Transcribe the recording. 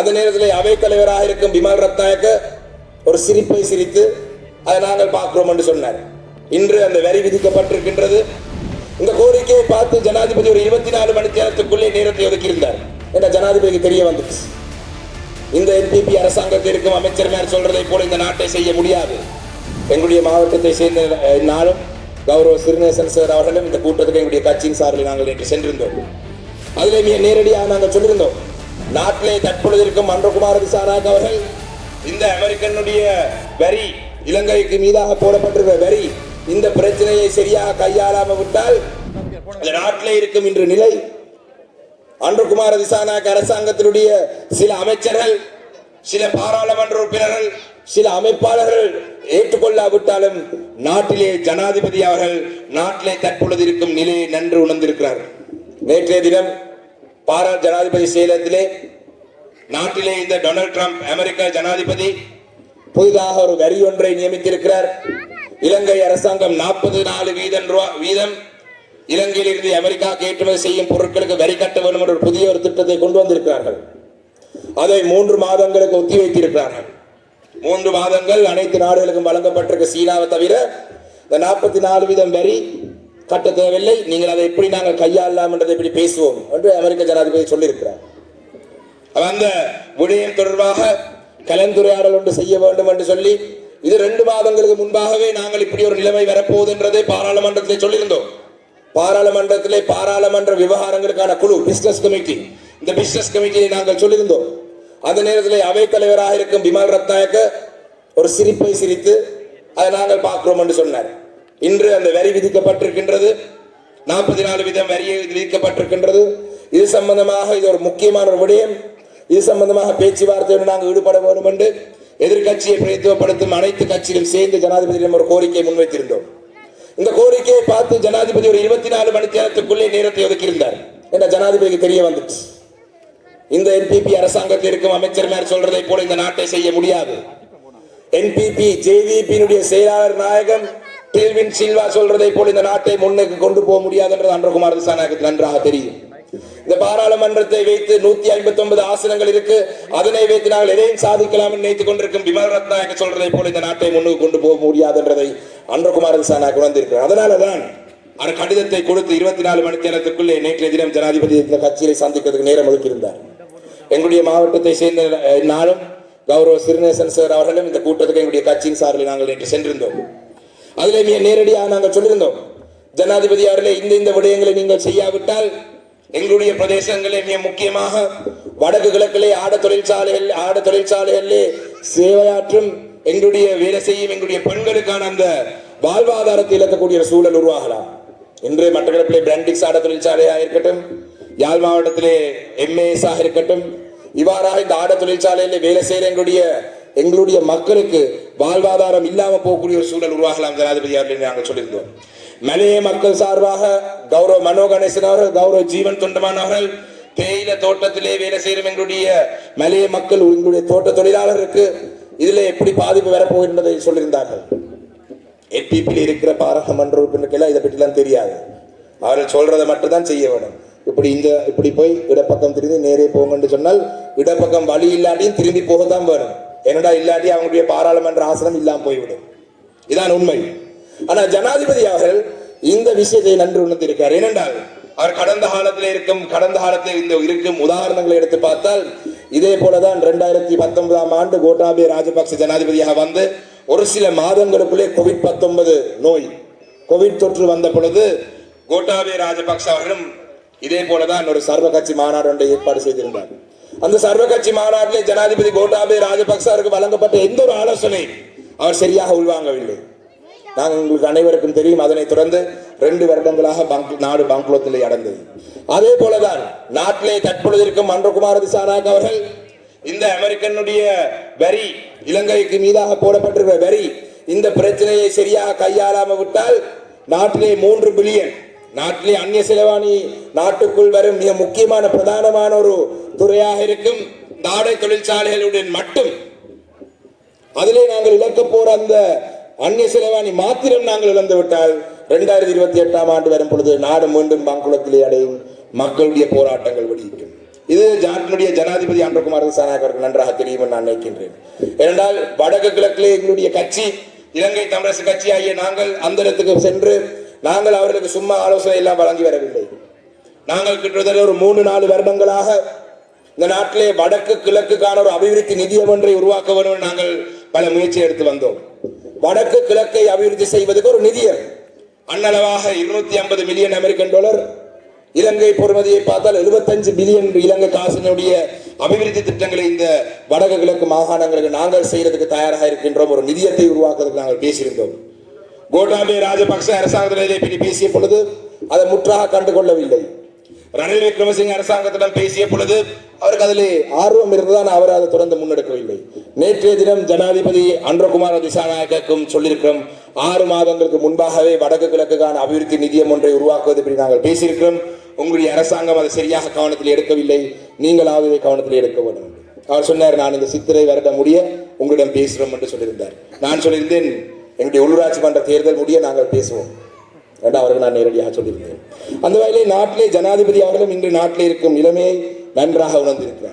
அந்த நேரத்தில் அவை தலைவராக இருக்கும் பிமல் ரத்நாயக்க ஒரு சிரிப்பை சிரித்து அதை நாங்கள் பார்க்கிறோம் என்று சொன்னார். இன்று அந்த வரி விதிக்கப்பட்டிருக்கின்றது. இந்த கோரிக்கையை பார்த்து ஜனாதிபதி ஒரு இருபத்தி நாலு மணி நேரத்துக்குள்ளே நேரத்தை ஒதுக்கியிருந்தார். என்ற ஜனாதிபதிக்கு தெரிய வந்துச்சு. இந்த என்பிபி அரசாங்கத்தில் இருக்கும் அமைச்சர்மார் சொல்றதை போல இந்த நாட்டை செய்ய முடியாது. எங்களுடைய மாவட்டத்தை சேர்ந்த நாளும் கௌரவ சிறுநேசன் சார் அவர்களும் இந்த கூட்டத்துக்கு எங்களுடைய கட்சியின் சார்பில் நாங்கள் நேற்று சென்றிருந்தோம். அதில் மிக நேரடியாக நாங்கள் சொல்லியிருந்தோம். நாட்டிலே தற்பொழுது இருக்கும் மன்றகுமார் விசாராக் அவர்கள் இந்த அமெரிக்கனுடைய வரி இலங்கைக்கு மீதாக போடப்பட்டிருக்கிற வரி இந்த பிரச்சனையை சரியாக கையாளாம விட்டால் இந்த நாட்டிலே இருக்கும் இன்று நிலை அன்றுகுமார திசாநாயக் அரசாங்கத்தினுடைய சில அமைச்சர்கள் சில பாராளுமன்ற உறுப்பினர்கள் சில அமைப்பாளர்கள் ஏற்றுக்கொள்ளாவிட்டாலும் நாட்டிலே ஜனாதிபதி அவர்கள் நாட்டிலே தற்பொழுது இருக்கும் நிலையை நன்று உணர்ந்திருக்கிறார் நேற்றைய தினம் பாரா ஜனாதிபதி சேலத்திலே நாட்டிலே இந்த டொனால்ட் ட்ரம்ப் அமெரிக்க ஜனாதிபதி புதிதாக ஒரு வரி ஒன்றை நியமித்திருக்கிறார். இலங்கை அரசாங்கம் நாற்பது நாலு வீதம் ரூபா- வீதம் இலங்கையிலிருந்து அமெரிக்கா ஏற்றுமதி செய்யும் பொருட்களுக்கு வரி கட்ட வேண்டும் என்ற ஒரு புதிய ஒரு திட்டத்தை கொண்டு வந்திருக்கிறார்கள். அதை மூன்று மாதங்களுக்கு ஒத்தி வைத்திருக்கிறார்கள். மூன்று மாதங்கள் அனைத்து நாடுகளுக்கும் வழங்கப்பட்டிருக்க சீனாவை தவிர இந்த நாற்பத்தி நாலு வீதம் வரி கட்ட தேவையில்லை. நீங்கள் அதை எப்படி நாங்கள் கையாளலாம் என்றதை எப்படி பேசுவோம் என்று அமெரிக்க ஜனாதிபதி சொல்லியிருக்கிறார். அந்த விடயம் தொடர்பாக கலந்துரையாடல் ஒன்று செய்ய வேண்டும் என்று சொல்லி இது ரெண்டு மாதங்களுக்கு முன்பாகவே நாங்கள் இப்படி ஒரு நிலைமை வரப்போகுது என்றதை பாராளுமன்றத்திலே சொல்லியிருந்தோம். பாராளுமன்றத்திலே பாராளுமன்ற விவகாரங்களுக்கான குழு பிசினஸ் கமிட்டி இந்த பிசினஸ் கமிட்டியை நாங்கள் சொல்லியிருந்தோம். அந்த நேரத்தில் அவை தலைவராக இருக்கும் பிமல் ரத்நாயக்க ஒரு சிரிப்பை சிரித்து அதை நாங்கள் பார்க்கிறோம் என்று சொன்னார். இன்று அந்த வரி விதிக்கப்பட்டிருக்கின்றது. நாற்பத்தி நாலு விதம் வரி விதிக்கப்பட்டிருக்கின்றது. இது சம்பந்தமாக இது ஒரு முக்கியமான ஒரு விடயம். இது சம்பந்தமாக பேச்சுவார்த்தையோடு நாங்கள் ஈடுபட வேண்டும் என்று எதிர்க்கட்சியை பிரதித்துவப்படுத்தும் அனைத்து கட்சியிலும் சேர்ந்து ஜனாதிபதியிடம் ஒரு கோரிக்கையை முன்வைத்திருந்தோம். இந்த கோரிக்கையை பார்த்து ஜனாதிபதி ஒரு இருபத்தி நாலு மணி நேரத்துக்குள்ளே நேரத்தை ஒதுக்கியிருந்தார் என்ற ஜனாதிபதிக்கு தெரிய வந்துச்சு. இந்த என்பிபி அரசாங்கத்தில் இருக்கும் அமைச்சர்மார் சொல்றதை போல இந்த நாட்டை செய்ய முடியாது. என்பிபி ஜேவிபியினுடைய செயலாளர் நாயகம் டில்வின் சில்வா சொல்றதை போல இந்த நாட்டை முன்னுக்கு கொண்டு போக முடியாது என்றது அன்றகுமார் திசாநாயகத்துக்கு நன்றாக தெரியும். இந்த பாராளுமன்றத்தை வைத்து நூத்தி ஐம்பத்தி ஒன்பது ஆசனங்கள் இருக்கு. அதனை வைத்து நாங்கள் எதையும் சாதிக்கலாம் நினைத்துக் கொண்டிருக்கும் பிமல் ரத்நாயக சொல்றதை போல இந்த நாட்டை முன்னுக்கு கொண்டு போக முடியாதுன்றதை அன்றகுமார் திசாநாயக் உணர்ந்திருக்கிறார். அதனாலதான் அவர் கடிதத்தை கொடுத்து இருபத்தி நாலு மணி நேரத்துக்குள்ளே நேற்றைய தினம் ஜனாதிபதி இந்த கட்சியை சந்திக்கிறதுக்கு நேரம் ஒதுக்கியிருந்தார். எங்களுடைய மாவட்டத்தை சேர்ந்த நாளும் கௌரவ சிறுநேசன் சார் அவர்களும் இந்த கூட்டத்துக்கு எங்களுடைய கட்சியின் சார்பில் நாங்கள் நேற்று சென்றிருந்தோம். அதிலே மிக நேரடியாக நாங்கள் சொல்லியிருந்தோம். ஜனாதிபதி அவர்களே இந்த இந்த விடயங்களை நீங்கள் செய்யாவிட்டால் எங்களுடைய பிரதேசங்களே மிக முக்கியமாக வடக்கு கிழக்கிலே ஆட தொழிற்சாலைகள் ஆட தொழிற்சாலைகளிலே சேவையாற்றும் எங்களுடைய வேலை செய்யும் எங்களுடைய பெண்களுக்கான அந்த வாழ்வாதாரத்தை இழக்கக்கூடிய ஒரு சூழல் உருவாகலாம். இன்று மட்டக்களப்பிலே பிராண்டிக்ஸ் ஆட தொழிற்சாலையாக இருக்கட்டும் யாழ் மாவட்டத்திலே எம்ஏஎஸ் ஆக இருக்கட்டும் இவ்வாறாக இந்த ஆட தொழிற்சாலையில் வேலை செய்கிற எங்களுடைய எங்களுடைய மக்களுக்கு வாழ்வாதாரம் இல்லாம போகக்கூடிய ஒரு சூழல் உருவாகலாம் ஜனாதிபதி அவர்கள் நாங்கள் சொல்லியிருந்தோம். மலைய மக்கள் சார்பாக கௌரவ மனோ கணேசன் அவர்கள் கௌரவ ஜீவன் தொண்டமான் அவர்கள் தேயிலை தோட்டத்திலே வேலை செய்யும் எங்களுடைய மலைய மக்கள் எங்களுடைய தோட்ட தொழிலாளருக்கு இதுல எப்படி பாதிப்பு வரப்போகின்றதை சொல்லியிருந்தார்கள். என்பிபியில் இருக்கிற பாராளுமன்ற உறுப்பினருக்கெல்லாம் இதை பற்றிலாம் தெரியாது. அவர்கள் சொல்றதை மட்டும்தான் செய்ய வேணும் இப்படி இந்த இப்படி போய் இடப்பக்கம் திரும்பி நேரே போங்கன்னு சொன்னால் இடப்பக்கம் வழி இல்லாட்டியும் திரும்பி போக தான் வேணும். என்னடா இல்லாட்டி அவங்களுடைய பாராளுமன்ற ஆசனம் இல்லாமல் போய்விடும். இதான் உண்மை. ஆனா ஜனாதிபதி அவர்கள் இந்த விஷயத்தை நன்று உணர்ந்திருக்கார். ஏனென்றால் அவர் கடந்த காலத்தில் இருக்கும் கடந்த காலத்தில் இந்த இருக்கும் உதாரணங்களை எடுத்து பார்த்தால் இதே போலதான் ரெண்டாயிரத்தி பத்தொன்பதாம் ஆண்டு கோட்டாபே ராஜபக்ச ஜனாதிபதியாக வந்து ஒரு சில மாதங்களுக்குள்ளே கோவிட் பத்தொன்பது நோய் கோவிட் தொற்று வந்த பொழுது கோட்டாபே ராஜபக்ச அவர்களும் இதே போலதான் ஒரு சர்வ கட்சி மாநாடு ஒன்றை ஏற்பாடு செய்திருந்தார். அந்த சர்வ கட்சி மாநாட்டிலே ஜனாதிபதி கோட்டாபே ராஜபக்சாருக்கு வழங்கப்பட்ட எந்த ஒரு ஆலோசனை அவர் சரியாக உள்வாங்கவில்லை. நாங்கள் உங்களுக்கு அனைவருக்கும் தெரியும் அதனை தொடர்ந்து ரெண்டு வருடங்களாக நாடு பங்குளத்திலே அடைந்தது. அதே போலதான் நாட்டிலே தற்பொழுது இருக்கும் மன்றகுமார திசாநாயக் அவர்கள் இந்த அமெரிக்கனுடைய வரி இலங்கைக்கு மீதாக போடப்பட்டிருக்கிற வரி இந்த பிரச்சனையை சரியாக கையாளாம விட்டால் நாட்டிலே மூன்று பில்லியன் நாட்டிலே அந்நிய செலவாணி நாட்டுக்குள் வரும் மிக முக்கியமான பிரதானமான ஒரு துறையாக இருக்கும். நாடை தொழிற்சாலைகளுடன் மட்டும். அதிலே நாங்கள் இழக்க போற அந்த அந்நிய செலவாணி மாத்திரம் நாங்கள் இழந்து விட்டால் இரண்டாயிரத்தி இருபத்தி எட்டாம் ஆண்டு வரும் பொழுது நாடு மீண்டும் பங்குளத்திலே அடையும் மக்களுடைய போராட்டங்கள் வெடிக்கும். இது ஜாட்டினுடைய ஜனாதிபதி அன்றகுமார் திசாநாயக் அவர்கள் நன்றாக தெரியும் நான் நினைக்கின்றேன். ஏனென்றால் வடக்கு கிழக்கிலே எங்களுடைய கட்சி இலங்கை தமிழரசு கட்சி ஆகிய நாங்கள் அந்த இடத்துக்கு சென்று நாங்கள் அவர்களுக்கு சும்மா ஆலோசனை எல்லாம் வழங்கி வரவில்லை. நாங்கள் கிட்டத்தட்ட ஒரு மூணு நாலு வருடங்களாக இந்த நாட்டிலே வடக்கு கிழக்குக்கான ஒரு அபிவிருத்தி நிதியம் ஒன்றை உருவாக்க வேண்டும் நாங்கள் பல முயற்சி எடுத்து வந்தோம். வடக்கு கிழக்கை அபிவிருத்தி செய்வதற்கு ஒரு நிதியம் அன்னளவாக இருநூத்தி ஐம்பது மில்லியன் அமெரிக்கன் டாலர். இலங்கை பொறுமதியை பார்த்தால் 75 பில்லியன் இலங்கை காசினுடைய அபிவிருத்தி திட்டங்களை இந்த வடக்கு கிழக்கு மாகாணங்களுக்கு நாங்கள் செய்யறதுக்கு தயாராக இருக்கின்றோம். ஒரு நிதியத்தை உருவாக்குவதற்கு நாங்கள் பேசியிருந்தோம். கோட்டாபே ராஜபக்ச அரசாங்கத்தினர் பற்றி பேசிய பொழுது அதை முற்றாக கண்டுகொள்ளவில்லை. ரணில் விக்ரமசிங்க அரசாங்கத்திடம் பேசிய பொழுது அவருக்கு அதிலே ஆர்வம் இருந்ததான் அவர் அதை தொடர்ந்து முன்னெடுக்கவில்லை. நேற்றைய தினம் ஜனாதிபதி அன்றகுமார திசாநாயக்கும் சொல்லியிருக்கிறோம் ஆறு மாதங்களுக்கு முன்பாகவே வடக்கு கிழக்குக்கான அபிவிருத்தி நிதியம் ஒன்றை உருவாக்குவது பற்றி நாங்கள் பேசியிருக்கிறோம். உங்களுடைய அரசாங்கம் அதை சரியாக கவனத்தில் எடுக்கவில்லை. நீங்களாவது இதை கவனத்தில் எடுக்க வேண்டும். அவர் சொன்னார் நான் இந்த சித்திரை வருட முடிய உங்களிடம் பேசுகிறோம் என்று சொல்லியிருந்தார். நான் சொல்லியிருந்தேன் எங்களுடைய உள்ளூராட்சி மன்ற தேர்தல் முடிய நாங்கள் பேசுவோம். என்று அவர்கள் நான் நேரடியாக சொல்லியிருந்தேன். அந்த வகையிலே நாட்டிலே ஜனாதிபதி அவர்களும் இன்று நாட்டிலே இருக்கும் நிலைமையை நன்றாக உணர்ந்திருக்கிறார்.